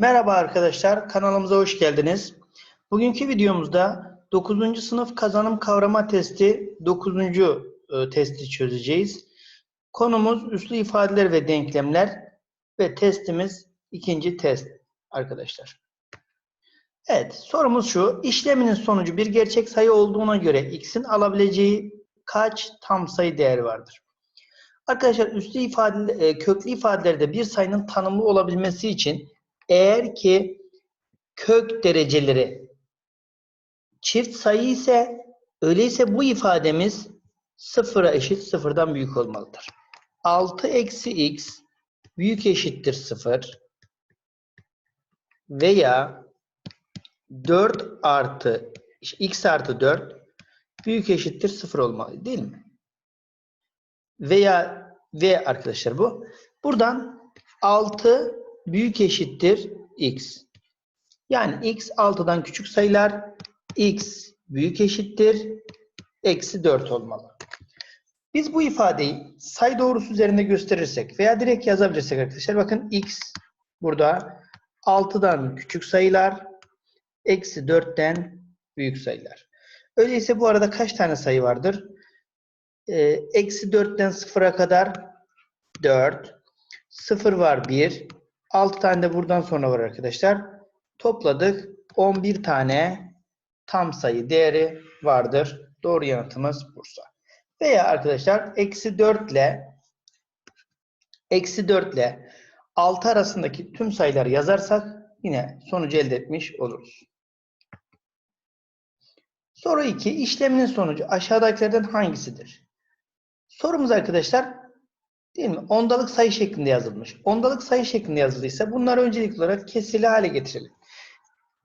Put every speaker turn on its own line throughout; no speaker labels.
Merhaba arkadaşlar, kanalımıza hoş geldiniz. Bugünkü videomuzda 9. sınıf kazanım kavrama testi 9. e, testi çözeceğiz. Konumuz üslü ifadeler ve denklemler ve testimiz ikinci test arkadaşlar. Evet, sorumuz şu. İşleminin sonucu bir gerçek sayı olduğuna göre x'in alabileceği kaç tam sayı değeri vardır? Arkadaşlar üslü ifade, e, köklü ifadelerde bir sayının tanımlı olabilmesi için eğer ki kök dereceleri çift sayı ise öyleyse bu ifademiz sıfıra eşit sıfırdan büyük olmalıdır. 6 eksi x büyük eşittir 0 veya 4 artı x artı 4 büyük eşittir 0 olmalı değil mi? Veya v arkadaşlar bu. Buradan 6 büyük eşittir x. Yani x 6'dan küçük sayılar x büyük eşittir eksi 4 olmalı. Biz bu ifadeyi sayı doğrusu üzerinde gösterirsek veya direkt yazabilirsek arkadaşlar bakın x burada 6'dan küçük sayılar eksi 4'ten büyük sayılar. Öyleyse bu arada kaç tane sayı vardır? Ee, eksi 4'ten 0'a kadar 4. 0 var 1. 6 tane de buradan sonra var arkadaşlar. Topladık. 11 tane tam sayı değeri vardır. Doğru yanıtımız Bursa. Veya arkadaşlar eksi 4 ile eksi 4 ile 6 arasındaki tüm sayıları yazarsak yine sonucu elde etmiş oluruz. Soru 2. İşleminin sonucu aşağıdakilerden hangisidir? Sorumuz arkadaşlar değil mi? Ondalık sayı şeklinde yazılmış. Ondalık sayı şeklinde yazıldıysa bunları öncelikli olarak kesili hale getirelim.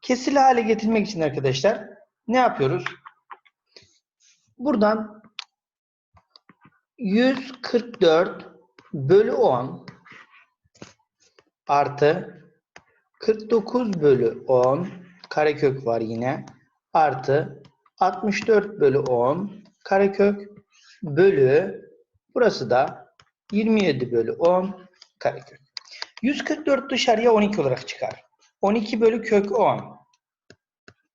Kesili hale getirmek için arkadaşlar ne yapıyoruz? Buradan 144 bölü 10 artı 49 bölü 10 karekök var yine artı 64 bölü 10 karekök bölü burası da 27 bölü 10 karekök. 144 dışarıya 12 olarak çıkar. 12 bölü kök 10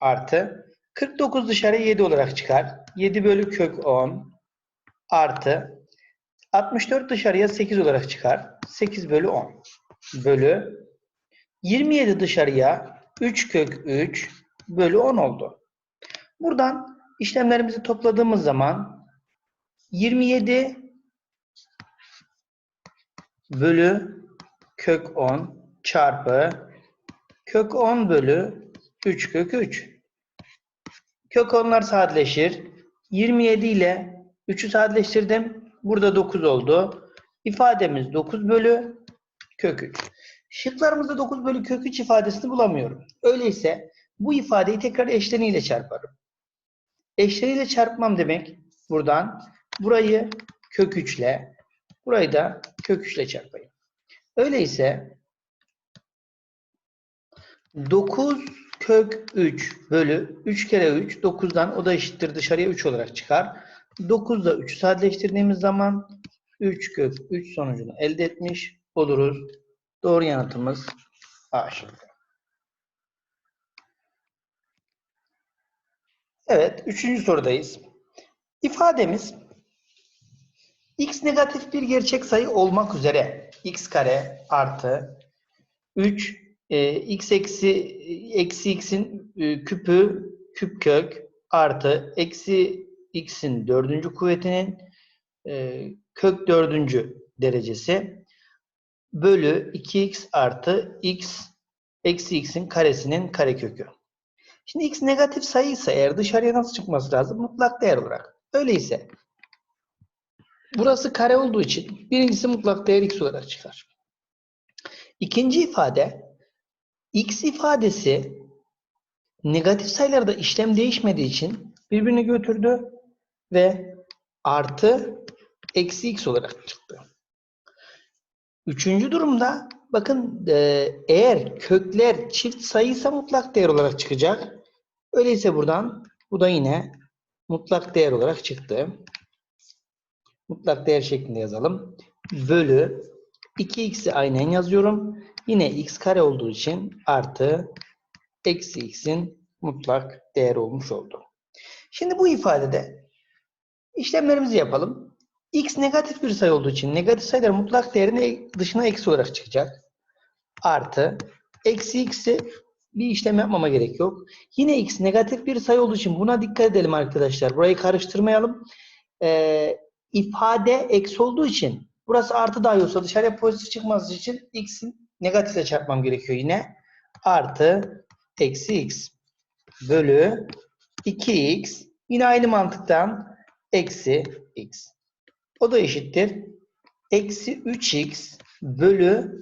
artı 49 dışarıya 7 olarak çıkar. 7 bölü kök 10 artı 64 dışarıya 8 olarak çıkar. 8 bölü 10 bölü 27 dışarıya 3 kök 3 bölü 10 oldu. Buradan işlemlerimizi topladığımız zaman 27 bölü kök 10 çarpı kök 10 bölü 3 kök 3. Kök 10'lar sadeleşir. 27 ile 3'ü sadeleştirdim. Burada 9 oldu. İfademiz 9 bölü kök 3. Şıklarımızda 9 bölü kök 3 ifadesini bulamıyorum. Öyleyse bu ifadeyi tekrar eşleniyle çarparım. Eşleniyle çarpmam demek buradan burayı kök 3 ile burayı da kök 3 ile çarpayım. Öyleyse 9 kök 3 bölü 3 kere 3 9'dan o da eşittir dışarıya 3 olarak çıkar. 9 ile 3'ü sadeleştirdiğimiz zaman 3 kök 3 sonucunu elde etmiş oluruz. Doğru yanıtımız A şıkkı. Evet, üçüncü sorudayız. İfademiz x negatif bir gerçek sayı olmak üzere x kare artı 3 e, x eksi eksi x'in e, küpü küp kök artı eksi x'in dördüncü kuvvetinin e, kök dördüncü derecesi bölü 2x artı x eksi x'in karesinin karekökü. Şimdi x negatif sayıysa eğer dışarıya nasıl çıkması lazım? Mutlak değer olarak. Öyleyse burası kare olduğu için birincisi mutlak değer x olarak çıkar. İkinci ifade x ifadesi negatif sayılarda işlem değişmediği için birbirini götürdü ve artı eksi x olarak çıktı. Üçüncü durumda bakın eğer kökler çift sayıysa mutlak değer olarak çıkacak. Öyleyse buradan bu da yine mutlak değer olarak çıktı. Mutlak değer şeklinde yazalım. Bölü 2x'i aynen yazıyorum. Yine x kare olduğu için artı eksi x'in mutlak değeri olmuş oldu. Şimdi bu ifadede işlemlerimizi yapalım. x negatif bir sayı olduğu için negatif sayılar mutlak değerini dışına eksi olarak çıkacak. Artı eksi x'i bir işlem yapmama gerek yok. Yine x negatif bir sayı olduğu için buna dikkat edelim arkadaşlar. Burayı karıştırmayalım. Ee, ifade eksi olduğu için burası artı dahi olsa dışarıya pozitif çıkması için x'in negatifle çarpmam gerekiyor yine. Artı eksi x bölü 2x yine aynı mantıktan eksi x. O da eşittir. Eksi 3x bölü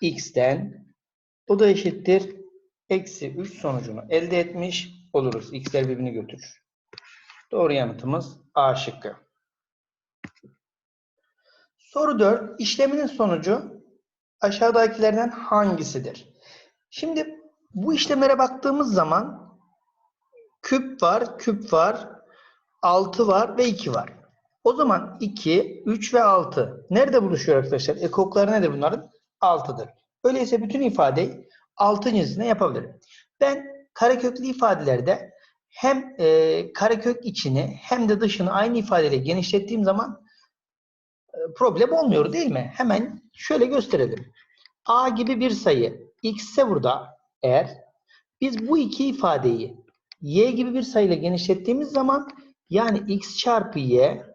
x'ten o da eşittir. Eksi 3 sonucunu elde etmiş oluruz. X'ler birbirini götürür. Doğru yanıtımız A şıkkı. Soru 4. İşleminin sonucu aşağıdakilerden hangisidir? Şimdi bu işlemlere baktığımız zaman küp var, küp var, 6 var ve 2 var. O zaman 2, 3 ve 6 nerede buluşuyor arkadaşlar? Ekokları nedir bunların? 6'dır. Öyleyse bütün ifadeyi 6. cinsine yapabilirim. Ben kareköklü ifadelerde hem e, karekök içini hem de dışını aynı ifadeyle genişlettiğim zaman problem olmuyor değil mi? Hemen şöyle gösterelim. A gibi bir sayı x ise burada eğer biz bu iki ifadeyi y gibi bir sayıyla genişlettiğimiz zaman yani x çarpı y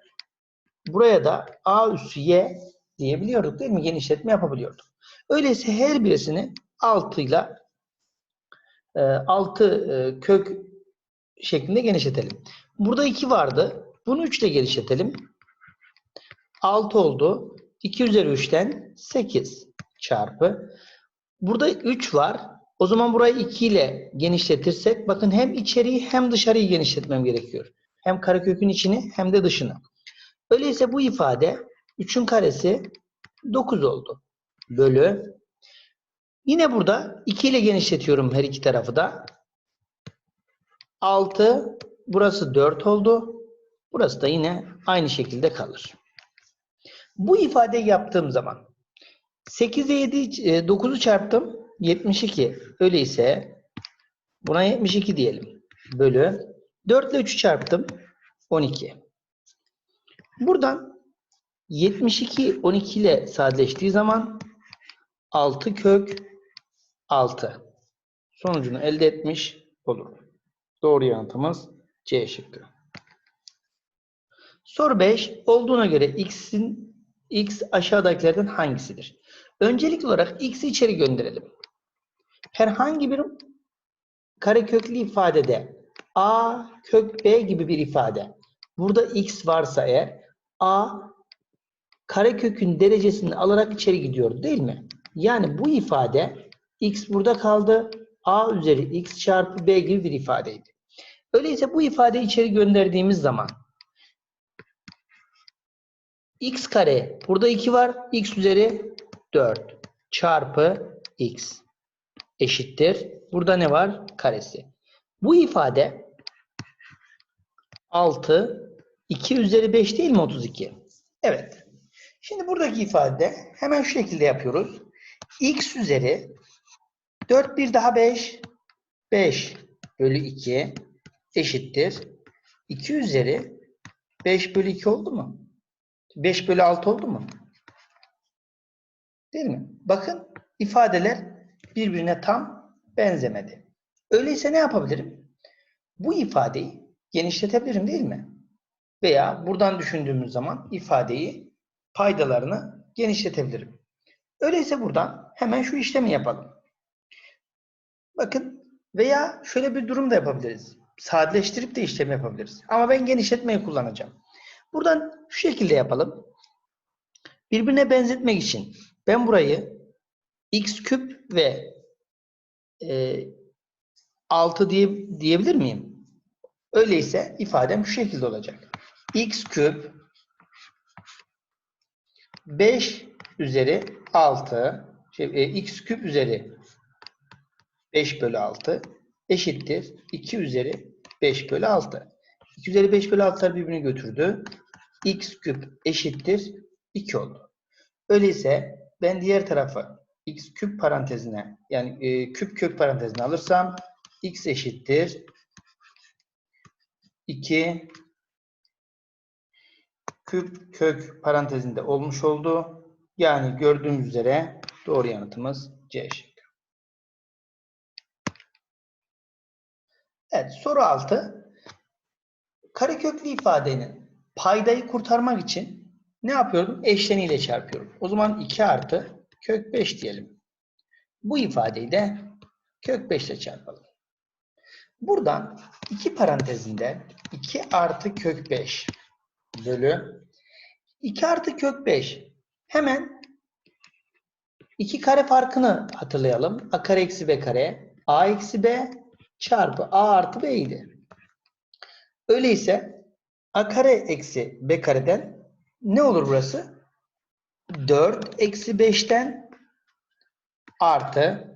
buraya da a üssü y diyebiliyorduk değil mi? Genişletme yapabiliyorduk. Öyleyse her birisini 6 ile 6 kök şeklinde genişletelim. Burada 2 vardı. Bunu 3 ile genişletelim. 6 oldu. 2 üzeri 3'ten 8 çarpı. Burada 3 var. O zaman burayı 2 ile genişletirsek bakın hem içeriği hem dışarıyı genişletmem gerekiyor. Hem karekökün içini hem de dışını. Öyleyse bu ifade 3'ün karesi 9 oldu. Bölü. Yine burada 2 ile genişletiyorum her iki tarafı da. 6. Burası 4 oldu. Burası da yine aynı şekilde kalır. Bu ifadeyi yaptığım zaman 8'e 7 9'u çarptım 72. Öyleyse buna 72 diyelim. Bölü 4 ile 3'ü çarptım 12. Buradan 72 12 ile sadeleştiği zaman 6 kök 6 sonucunu elde etmiş olurum. Doğru yanıtımız C şıkkı. Soru 5. Olduğuna göre x'in x aşağıdakilerden hangisidir? Öncelikli olarak x'i içeri gönderelim. Herhangi bir kareköklü ifadede a kök b gibi bir ifade burada x varsa eğer a karekökün derecesini alarak içeri gidiyor değil mi? Yani bu ifade x burada kaldı. a üzeri x çarpı b gibi bir ifadeydi. Öyleyse bu ifadeyi içeri gönderdiğimiz zaman x kare burada 2 var. x üzeri 4 çarpı x eşittir. Burada ne var? Karesi. Bu ifade 6 2 üzeri 5 değil mi 32? Evet. Şimdi buradaki ifade hemen şu şekilde yapıyoruz. x üzeri 4 bir daha 5 5 bölü 2 eşittir. 2 üzeri 5 bölü 2 oldu mu? 5 bölü 6 oldu mu? Değil mi? Bakın ifadeler birbirine tam benzemedi. Öyleyse ne yapabilirim? Bu ifadeyi genişletebilirim değil mi? Veya buradan düşündüğümüz zaman ifadeyi paydalarını genişletebilirim. Öyleyse buradan hemen şu işlemi yapalım. Bakın veya şöyle bir durum da yapabiliriz. Sadeleştirip de işlem yapabiliriz. Ama ben genişletmeyi kullanacağım. Buradan şu şekilde yapalım. Birbirine benzetmek için ben burayı x küp ve e, 6 diye, diyebilir miyim? Öyleyse ifadem şu şekilde olacak. x küp 5 üzeri 6 şey, e, x küp üzeri 5 bölü 6 eşittir 2 üzeri 5 bölü 6. 2 üzeri 5 bölü 6'lar birbirini götürdü. X küp eşittir 2 oldu. Öyleyse Ben diğer tarafı x küp parantezine yani e, küp kök parantezine alırsam x eşittir 2 küp kök parantezinde olmuş oldu. Yani gördüğümüz üzere doğru yanıtımız C şıkkı. Evet soru 6. Kareköklü ifadenin paydayı kurtarmak için ne yapıyordum? Eşleniyle çarpıyorum. O zaman 2 artı kök 5 diyelim. Bu ifadeyi de kök 5 ile çarpalım. Buradan iki parantezinde 2 artı kök 5 bölü 2 artı kök 5 hemen 2 kare farkını hatırlayalım. A kare eksi B kare A eksi B çarpı A artı B idi. Öyleyse A kare eksi B kareden ne olur burası? 4 eksi 5'ten artı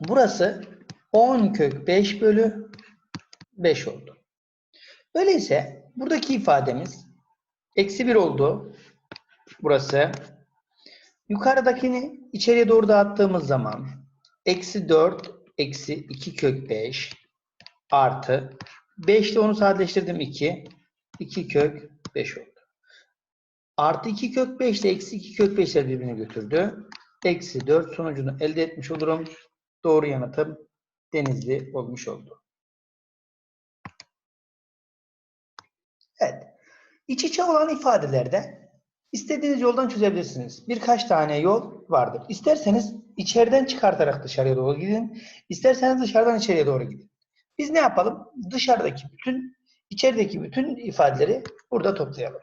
burası 10 kök 5 bölü 5 oldu. Öyleyse buradaki ifademiz eksi 1 oldu. Burası. Yukarıdakini içeriye doğru dağıttığımız zaman eksi 4 eksi 2 kök 5 artı 5 ile onu sadeleştirdim 2. 2 kök 5 oldu. Artı 2 kök 5 ile eksi 2 kök 5'ler birbirini götürdü. Eksi 4 sonucunu elde etmiş olurum. Doğru yanıtım denizli olmuş oldu. Evet. İç içe olan ifadelerde istediğiniz yoldan çözebilirsiniz. Birkaç tane yol vardır. İsterseniz içeriden çıkartarak dışarıya doğru gidin. İsterseniz dışarıdan içeriye doğru gidin. Biz ne yapalım? Dışarıdaki bütün, içerideki bütün ifadeleri burada toplayalım.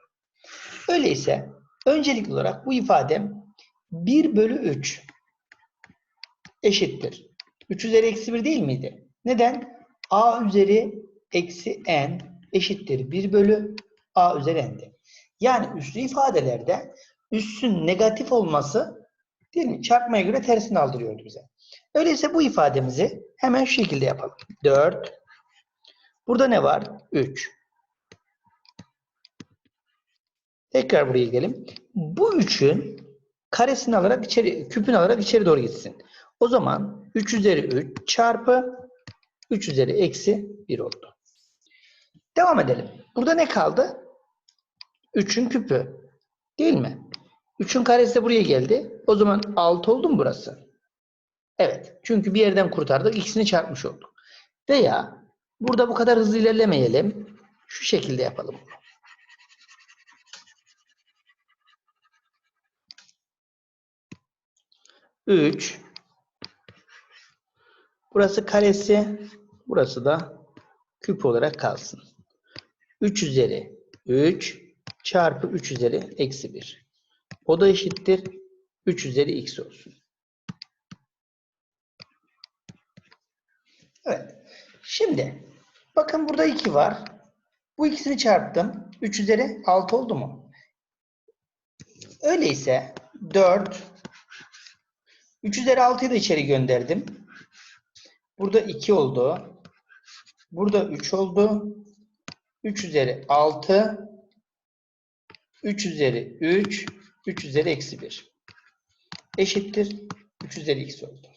Öyleyse öncelikli olarak bu ifadem 1 bölü 3 eşittir. 3 üzeri eksi 1 değil miydi? Neden? a üzeri eksi n eşittir 1 bölü a üzeri n'di. Yani üslü ifadelerde üssün negatif olması değil mi? Çarpmaya göre tersini aldırıyordu bize. Öyleyse bu ifademizi hemen şu şekilde yapalım. 4 Burada ne var? 3 Tekrar buraya gidelim. Bu 3'ün karesini alarak içeri, küpünü alarak içeri doğru gitsin. O zaman 3 üzeri 3 çarpı 3 üzeri eksi 1 oldu. Devam edelim. Burada ne kaldı? 3'ün küpü. Değil mi? 3'ün karesi de buraya geldi. O zaman 6 oldu mu burası? Evet. Çünkü bir yerden kurtardık. İkisini çarpmış olduk. Veya burada bu kadar hızlı ilerlemeyelim. Şu şekilde yapalım. 3 Burası karesi, burası da küp olarak kalsın. 3 üzeri 3 çarpı 3 üzeri eksi 1. O da eşittir 3 üzeri x olsun. Evet. Şimdi bakın burada 2 var. Bu ikisini çarptım. 3 üzeri 6 oldu mu? Öyleyse 4 3 üzeri 6'yı da içeri gönderdim. Burada 2 oldu. Burada 3 oldu. 3 üzeri 6 3 üzeri 3 3 üzeri eksi 1 eşittir 3 üzeri x oldu.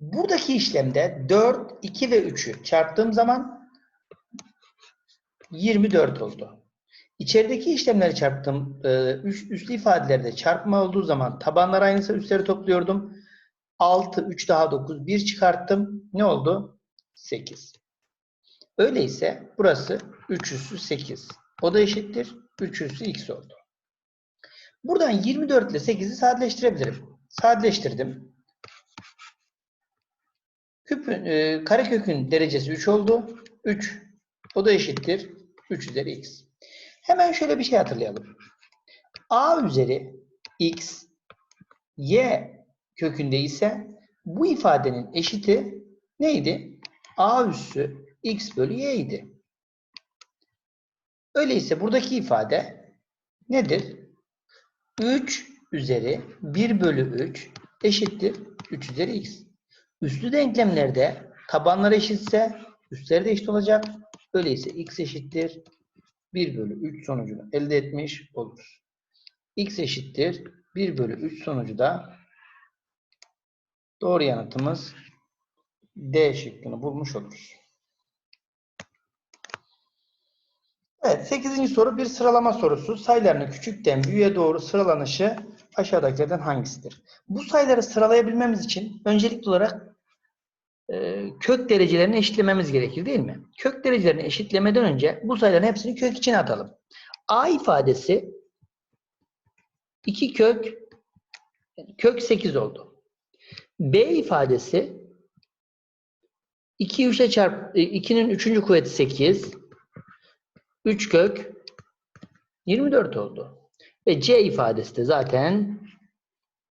Buradaki işlemde 4, 2 ve 3'ü çarptığım zaman 24 oldu. İçerideki işlemleri çarptım. Ee, üst, üslü ifadelerde çarpma olduğu zaman tabanlar aynıysa üstleri topluyordum. 6, 3 daha 9, 1 çıkarttım. Ne oldu? 8. Öyleyse burası 3 üssü 8. O da eşittir. 3 üssü x oldu. Buradan 24 ile 8'i sadeleştirebilirim. Sadeleştirdim. Küpün, e, karekökün derecesi 3 oldu. 3. O da eşittir. 3 üzeri x. Hemen şöyle bir şey hatırlayalım. a üzeri x y kökünde ise bu ifadenin eşiti neydi? a üssü x bölü y idi. Öyleyse buradaki ifade nedir? 3 üzeri 1 bölü 3 eşittir 3 üzeri x. Üslü denklemlerde tabanlar eşitse üstleri de eşit olacak. Öyleyse x eşittir 1 bölü 3 sonucunu elde etmiş oluruz. x eşittir 1 bölü 3 sonucu da doğru yanıtımız D şıkkını bulmuş oluruz. Evet 8. soru bir sıralama sorusu. Sayıların küçükten büyüğe doğru sıralanışı aşağıdakilerden hangisidir? Bu sayıları sıralayabilmemiz için öncelikli olarak kök derecelerini eşitlememiz gerekir değil mi? Kök derecelerini eşitlemeden önce bu sayıların hepsini kök içine atalım. A ifadesi 2 kök kök 8 oldu. B ifadesi 2 3'e çarp 2'nin 3. kuvveti 8 3 kök 24 oldu. Ve C ifadesi de zaten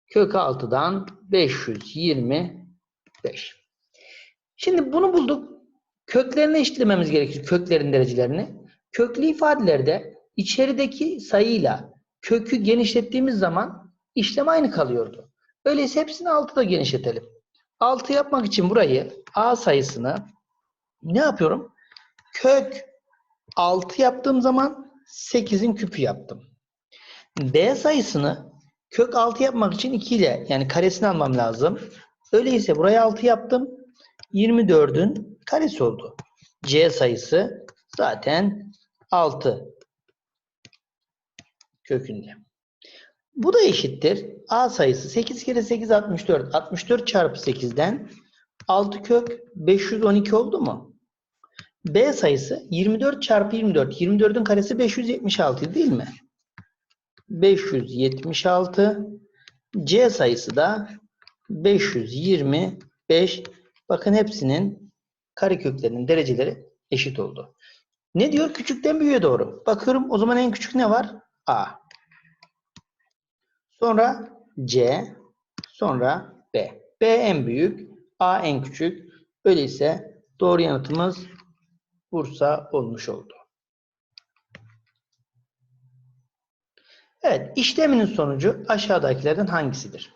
kök 6'dan 525. Şimdi bunu bulduk. Köklerini eşitlememiz gerekir. Köklerin derecelerini. Köklü ifadelerde içerideki sayıyla kökü genişlettiğimiz zaman işlem aynı kalıyordu. Öyleyse hepsini 6'da genişletelim. 6 yapmak için burayı A sayısını ne yapıyorum? Kök 6 yaptığım zaman 8'in küpü yaptım. B sayısını kök 6 yapmak için 2 ile yani karesini almam lazım. Öyleyse buraya 6 yaptım. 24'ün karesi oldu. C sayısı zaten 6 kökünde. Bu da eşittir. A sayısı 8 kere 8 64. 64 çarpı 8'den 6 kök 512 oldu mu? B sayısı 24 çarpı 24. 24'ün karesi 576 değil mi? 576. C sayısı da 525. Bakın hepsinin kareköklerinin dereceleri eşit oldu. Ne diyor? Küçükten büyüğe doğru. Bakıyorum o zaman en küçük ne var? A. Sonra C. Sonra B. B en büyük. A en küçük. Öyleyse doğru yanıtımız Bursa olmuş oldu. Evet, işleminin sonucu aşağıdakilerden hangisidir?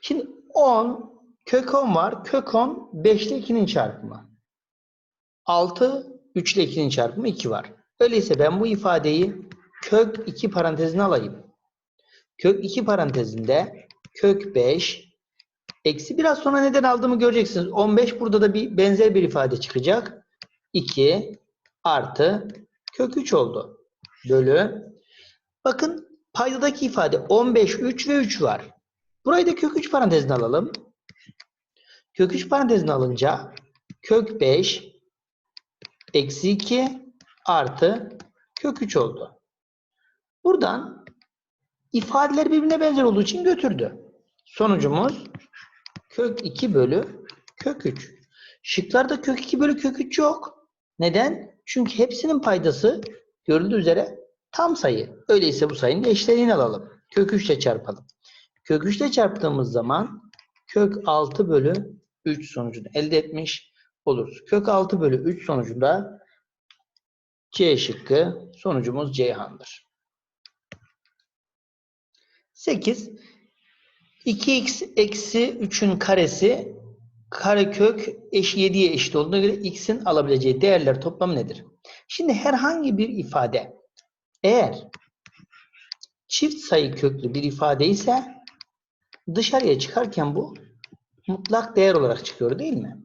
Şimdi 10, kök 10 var. Kök 10, 5 ile 2'nin çarpımı. 6, 3 ile 2'nin çarpımı 2 var. Öyleyse ben bu ifadeyi kök 2 parantezine alayım. Kök 2 parantezinde kök 5 eksi biraz sonra neden aldığımı göreceksiniz. 15 burada da bir benzer bir ifade çıkacak. 2 artı kök 3 oldu. Bölü. Bakın paydadaki ifade 15, 3 ve 3 var. Burayı da kök 3 parantezine alalım. Kök 3 parantezine alınca kök 5 eksi 2 artı kök 3 oldu. Buradan ifadeler birbirine benzer olduğu için götürdü. Sonucumuz kök 2 bölü kök 3. Şıklarda kök 2 bölü kök 3 yok. Neden? Çünkü hepsinin paydası görüldüğü üzere tam sayı. Öyleyse bu sayının eşleniğini alalım. Kök 3 ile çarpalım. Kök 3 ile çarptığımız zaman kök 6 bölü 3 sonucunu elde etmiş oluruz. Kök 6 bölü 3 sonucunda C şıkkı sonucumuz Ceyhan'dır. 8 2x eksi 3'ün karesi karekök eş 7'ye eşit olduğuna göre x'in alabileceği değerler toplamı nedir? Şimdi herhangi bir ifade eğer çift sayı köklü bir ifade ise dışarıya çıkarken bu mutlak değer olarak çıkıyor değil mi?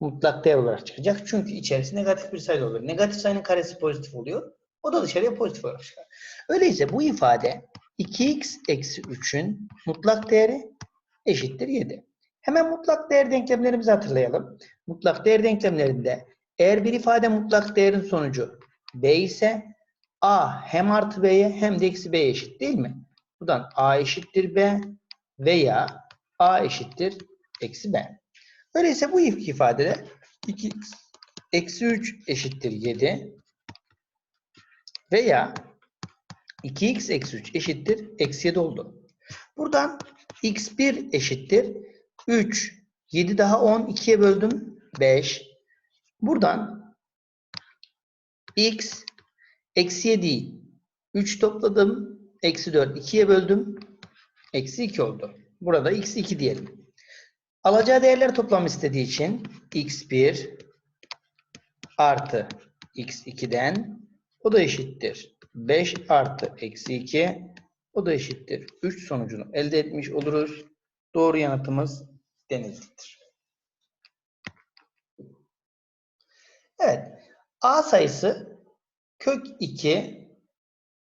Mutlak değer olarak çıkacak. Çünkü içerisi negatif bir sayı oluyor. Negatif sayının karesi pozitif oluyor. O da dışarıya pozitif olarak çıkar. Öyleyse bu ifade 2x eksi 3'ün mutlak değeri eşittir 7. Hemen mutlak değer denklemlerimizi hatırlayalım. Mutlak değer denklemlerinde eğer bir ifade mutlak değerin sonucu b ise a hem artı b'ye hem de eksi b'ye eşit değil mi? Buradan a eşittir b veya a eşittir eksi b. Öyleyse bu ifadede 2 eksi 3 eşittir 7 veya 2x eksi 3 eşittir eksi 7 oldu. Buradan x1 eşittir 3. 7 daha 10. 2'ye böldüm. 5. Buradan x eksi 7 3 topladım. Eksi 4. 2'ye böldüm. Eksi 2 oldu. Burada x 2 diyelim. Alacağı değerler toplam istediği için x1 artı x2'den o da eşittir. 5 artı eksi 2 O da eşittir. 3 sonucunu elde etmiş oluruz. Doğru yanıtımız Denizli'dir. Evet. A sayısı kök 2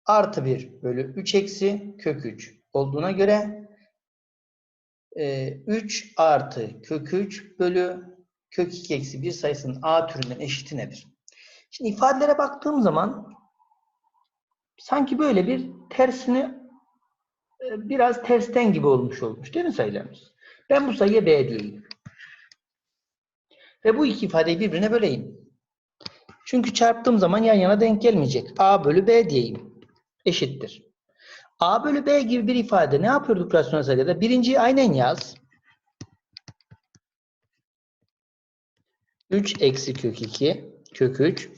artı 1 bölü 3 eksi kök 3 olduğuna göre e, 3 artı kök 3 bölü kök 2 eksi 1 sayısının A türünden eşiti nedir? Şimdi ifadelere baktığım zaman sanki böyle bir tersini e, biraz tersten gibi olmuş olmuş değil mi sayılarımız? Ben bu sayıya B diyeyim. Ve bu iki ifadeyi birbirine böleyim. Çünkü çarptığım zaman yan yana denk gelmeyecek. A bölü B diyeyim. Eşittir. A bölü B gibi bir ifade ne yapıyorduk rasyonel sayıda? Birinciyi aynen yaz. 3 eksi kök 2 kök 3.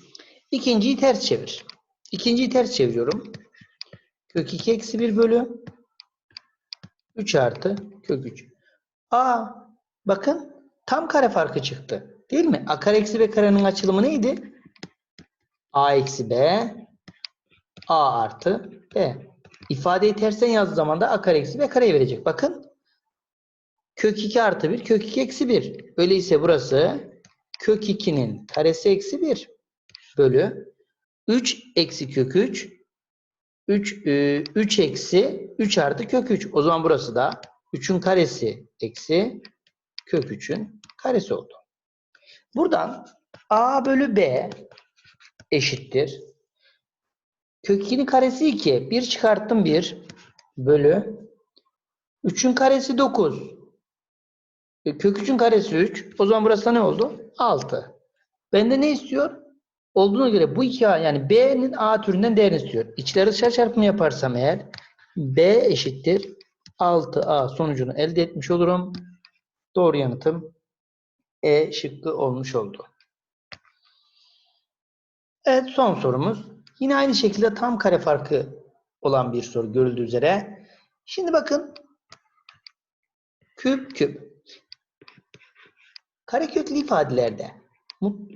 İkinciyi ters çevir. İkinciyi ters çeviriyorum. Kök 2 eksi 1 bölü 3 artı kök 3. A bakın tam kare farkı çıktı. Değil mi? A kare eksi B karenin açılımı neydi? A eksi B A artı B. İfadeyi tersten yazdığı zaman da A kare eksi B kareyi verecek. Bakın. Kök 2 artı 1 kök 2 eksi 1. Öyleyse burası kök 2'nin karesi eksi 1 bölü 3 eksi kök 3 3, 3 eksi 3 artı kök 3. O zaman burası da 3'ün karesi eksi kök 3'ün karesi oldu. Buradan a bölü b eşittir. Kök 2'nin karesi 2. 1 çıkarttım 1 bölü 3'ün karesi 9. E, Kök 3'ün karesi 3. O zaman burası ne oldu? 6. Bende ne istiyor? Olduğuna göre bu iki A yani B'nin A türünden değerini istiyor. İçleri dışarı çarpımı yaparsam eğer B eşittir 6A sonucunu elde etmiş olurum. Doğru yanıtım E şıkkı olmuş oldu. Evet son sorumuz. Yine aynı şekilde tam kare farkı olan bir soru görüldüğü üzere. Şimdi bakın küp küp. Kareköklü ifadelerde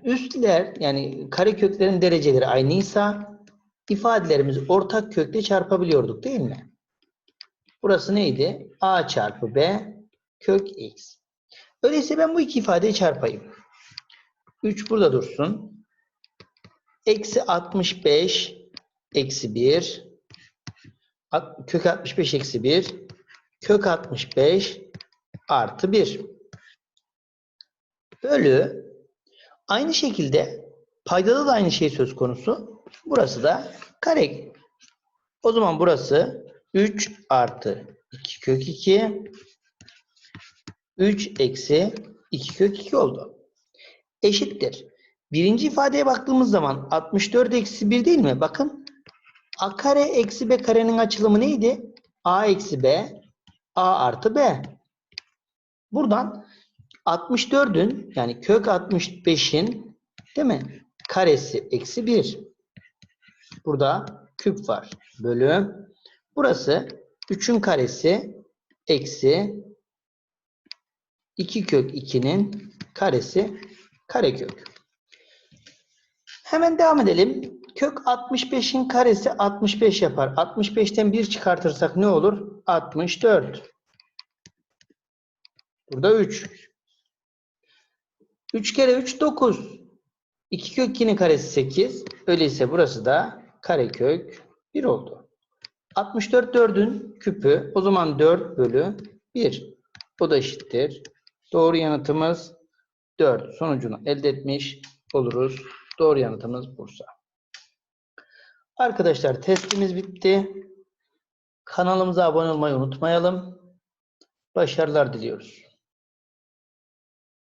üstler yani kareköklerin dereceleri aynıysa ifadelerimizi ortak kökle çarpabiliyorduk değil mi? Burası neydi? A çarpı B kök x. Öyleyse ben bu iki ifadeyi çarpayım. 3 burada dursun. Eksi 65 eksi 1 kök 65 eksi 1 kök 65 artı 1 bölü aynı şekilde paydada da aynı şey söz konusu. Burası da kare. O zaman burası 3 artı 2 kök 2 3 eksi 2 kök 2 oldu. Eşittir. Birinci ifadeye baktığımız zaman 64 eksi 1 değil mi? Bakın a kare eksi b karenin açılımı neydi? a eksi b a artı b. Buradan 64'ün yani kök 65'in değil mi? Karesi eksi 1. Burada küp var. Bölü. Burası 3'ün karesi eksi 2 kök 2'nin karesi karekök. Hemen devam edelim. Kök 65'in karesi 65 yapar. 65'ten 1 çıkartırsak ne olur? 64. Burada 3. 3 kere 3 9. 2 kök 2'nin karesi 8. Öyleyse burası da karekök 1 oldu. 64 4'ün küpü. O zaman 4 bölü 1. O da eşittir. Doğru yanıtımız 4. Sonucunu elde etmiş oluruz. Doğru yanıtımız Bursa. Arkadaşlar testimiz bitti. Kanalımıza abone olmayı unutmayalım. Başarılar diliyoruz.